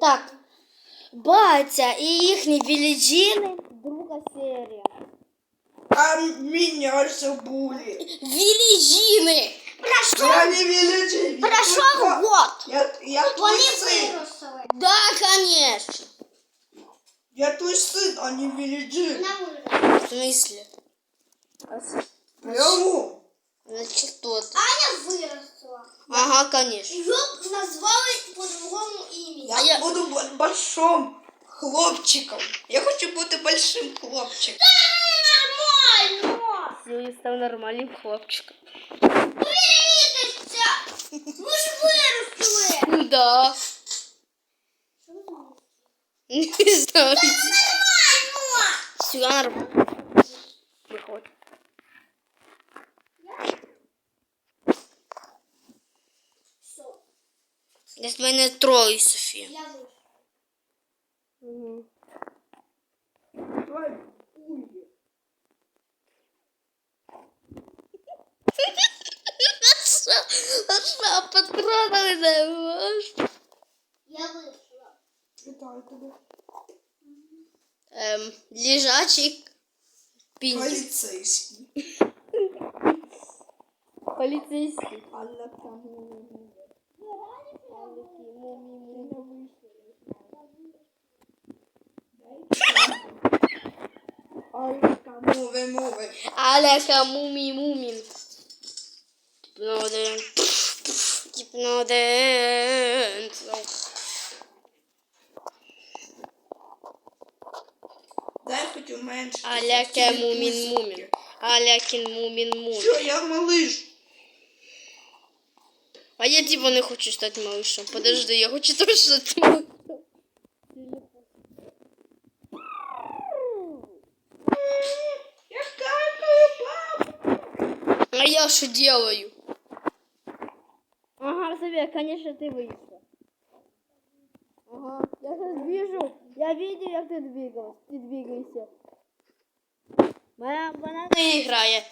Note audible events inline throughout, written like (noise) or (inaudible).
Так. Батя і їхні біліджіни. Друга серія. А меня забули. Віліджіни! Я не величий. Пройшов год. Я, я твой сын. виросли. Да, конечно. Я твой сын, а не величий. На виросли. В смысле? Прямо. Значит, кто ты? Аня виросла. Ага, конечно. Його назвали по-другому ім'я. Я, А я- буду бо- большим хлопчиком. Я хочу бути большим хлопчиком. Нормально! Сьогодні став нормальним хлопчиком. Віритися! Ви ж виросли! Да. Не знаю. Нормально! Все нормально. Виходь. Десь мене троє, Софія. я вийшла. Угу. Давай, уйди. А що, патрони не можеш? Я вийшла. Вітаю тебе. Ем, лежачий пінчик. Поліцейський. Поліцейський. Алла там. Алла там. Мови, мови. Аляка мумі мумін. Гіпноден. Гіпноден. Дай хоч уменьшити. Аляке мумін мумін. Алякін мумін мумін. Що, я малыш? А я типа не хочу стати малышем. Подожди, я хочу тоже. Я какаю, папа. А я что делаю? Ага, София, конечно, ты вышла. Ага, я сейчас вижу. Я видел, как ты двигалась. Ты двигаешься. Вона, вона не грає.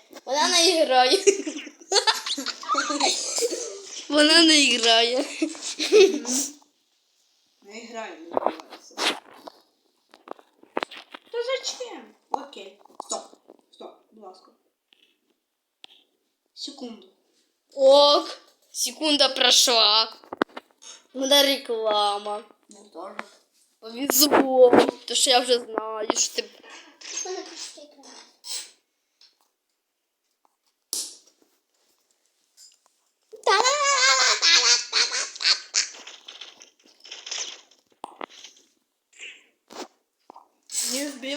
Вона не грає. Не грає. Не. Да зачем? Окей. Стоп. Стоп, будь ласка. Секунду. Ок, секунда прошла. Вона реклама. Не тоже. Повезло. То що я вже знаю, що ти Мене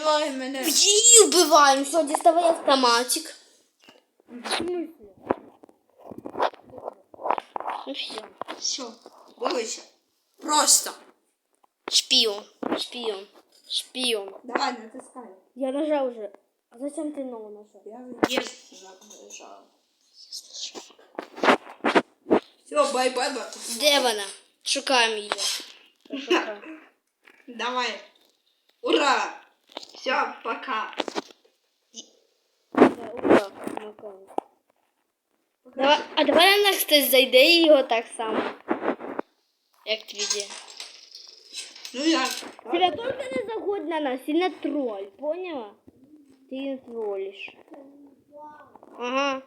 почти екран. Не сбивай меня. Її вбиваємо. Все, діставай автоматик. Ну все. Все. Дивися. Просто. Шпіон. Шпіон. Шпіон. Давай, натискай. Я нажав уже. А зачем ти нову нажав? Я есть нажал. Все, бай-бай, бат. Де вона? Шукаємо її. (laughs) Шукаємо. Давай. Ура! Все, пока. Да, ура. Давай, а давай на хтось зайде і його так само. Як твій Ну я. Тебя только не заходь на нас, и не тролль, поняла? Ты не троллишь. Ага.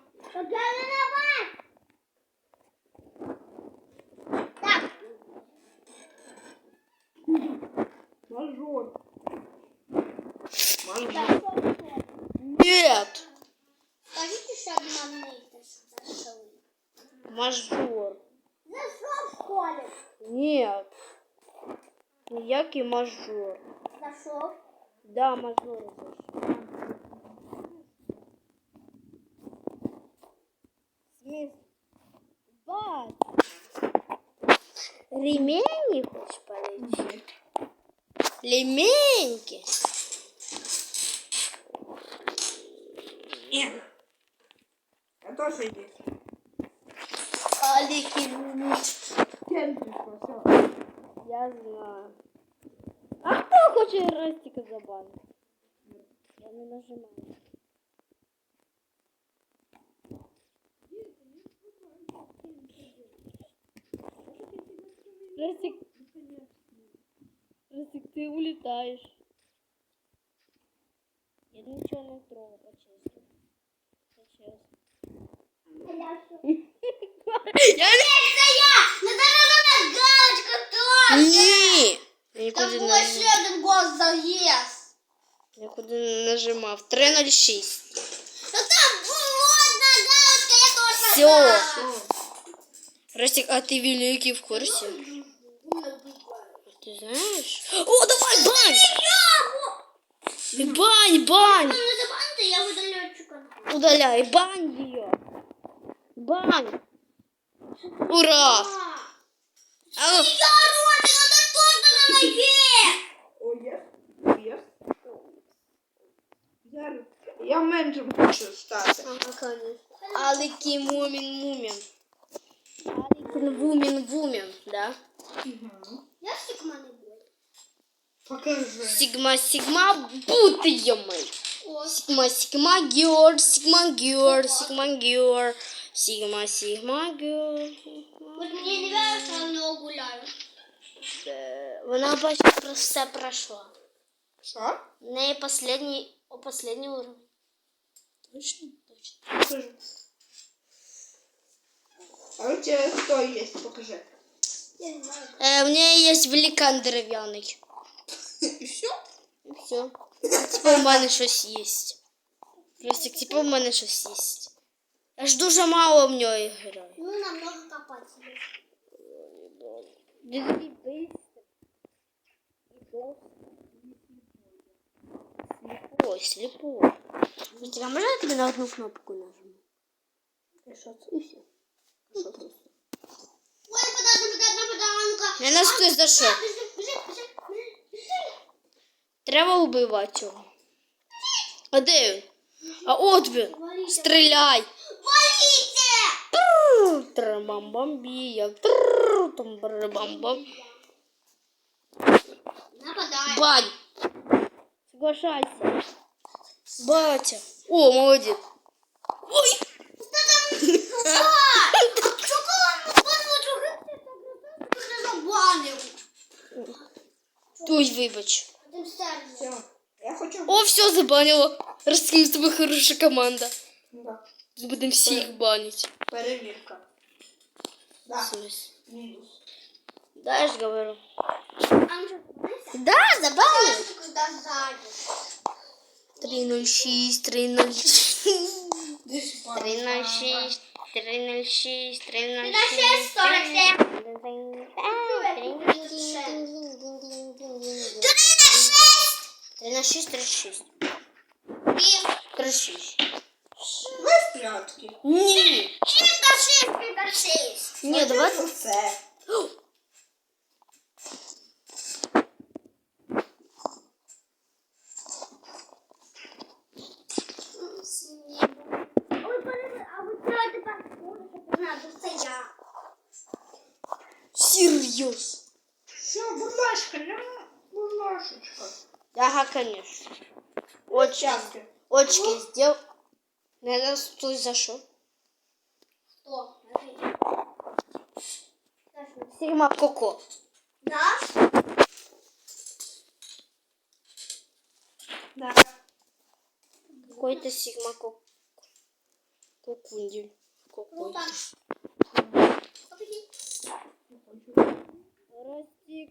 Так, Мажор. Мажор. Нет. скажіть, що обманити зайшли. Мажор. Зайшов в школі. Нет. Ніякий мажор. Зайшов. Да, мажор. зайшов. Смис. Бать. Ремень хочешь полечить? Леменьки. Есть. Алики. Кем? Все. Я знаю. А кто хочет Растика забанить? Я не нажимаю. Растик. Ростик, ты улетаешь. Я ничего не трогал, по-честному. По-честному. Я не... Это я! Надо на галочка тоже! Ні! Я Там нікуди було не, ще один гол заїзд. нікуди не нажимав. 306. Ну там була одна галочка, я тоже Всё. нажала. Ростик, а ты великий в курсе? Ты знаешь? О, давай, бань! Бань, бань! Ну, не забаньте, я видаляю цю карту. Удаляй, бань ее! Бань! Ура! А, Я меншим хочу стати. Алики мумин мумин. Аликин вумен вумен, да? Я стигма не буду. Покажи. Сигма сигма бут мы. О, Сигма сигма гер, сигма гер, сигма гер. Сигма сигма гер. от мені не віриться, я не гуляю. Е, Вона бачить про все пройшла. Що? В неї последній, о, последній уровень. Точно? Точно. Покажи. А у тебя кто есть? Покажи. Я не знаю. Е, в неї є великан дерев'яний. И все? І все. А тепер у мене щось є. Ростик, тепер у мене щось є. Я ж дуже мало в нього граю. Ну, намного копать себе. Слепой, слепой. Ростик, а можно я тебе на одну кнопку нажму? Решаться и все. Ой, подожди, подожди, подожди, Я нас хтось зайшов. Біжи, біжи, біжи, біжи. Треба вбивати його. А де він? А от він. Стріляй. Валіться! Трам-бам-бам-бія. Там-бам-бам. Нападай. Бань. Соглашайся. Батя. О, молодец. Ой. Ой, вибач. Все. Я хочу. О, все забанило. Розкрив тебе хороша команда. Да. Будемо всіх банить. Перевірка. Да. Смис. Мінус. Да, я ж говорю. Да, забанил. 306, 306. Десь 306, 306, 306. 306, 306, 36. 36. Ви в прятки. Ні. Ні, давай. Все. Серйоз. Все, будь ласка, не будь лашечка. Ага, конечно. Очки, очки сделал. Наверное, тут зашел. Сигма Коко. Да? Да. Какой-то Сигма Коко. Кокундель. Ну так. Ростик.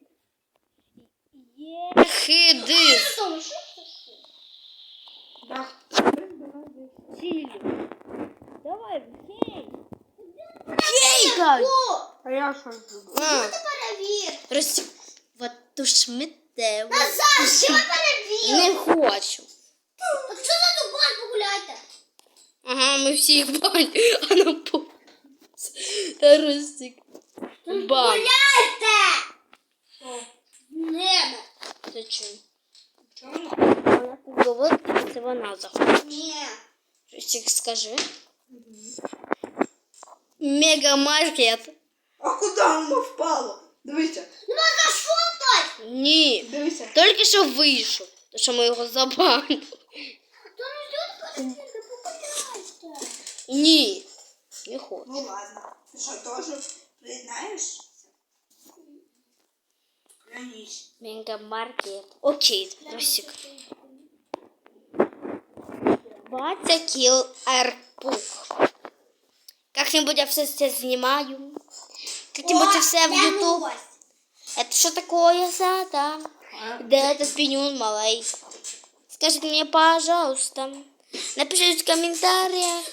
Ехиды. Хейка. А я що зроблю? А, Перевір. Ростик. Вот ту шмите. Назад, що перевір? Не хочу. Так що за дубан погуляйте? Ага, мы все их бань. А нам по... Ростик. Бань. Гуляйте! Що? Небо. Зачем? Чому? Вона тут говорить, це вона заходить. Ні. Ростик, скажи. Мегамаркет. А куди воно впало? Дивися, Ну за що хтось? Ні. дивися. Тільки що вийшов. Тому що ми його забанили. Хто не ждет перевірки, погуляйте. Ні. Не хочу. Ну ладно. Ти що, теж приєднаєшся? Я ніч. Мегамаркет. Окей, Росик. Батя килл арпух. Как-нибудь я все это снимаю. Как-нибудь я все в YouTube. Это что такое, Зада? Да этот пенюн малый. Скажите мне, пожалуйста. Напишите в комментариях.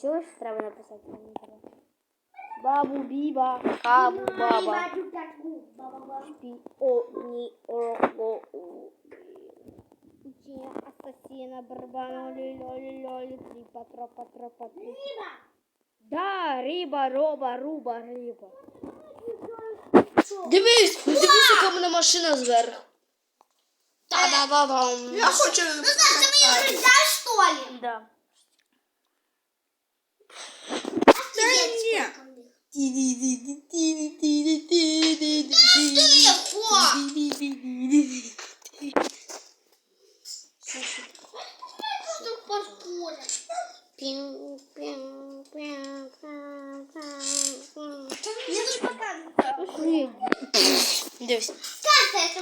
Чего ж треба написать в комментариях? Бабу Биба, Кабу Баба. Пи о ни о го у. Ассасина барбана лило лило ли три патро патро патро. Да, риба, роба, руба, риба. Дивись, дивись, яка в мене машина зверху. Та-да-да-дам. Я хочу. Ну, Нельзя, что ли? Да. Та ні. Тихо. Что похоже? Пиу, пиу, пиу, пиу, Дивись. Станция, если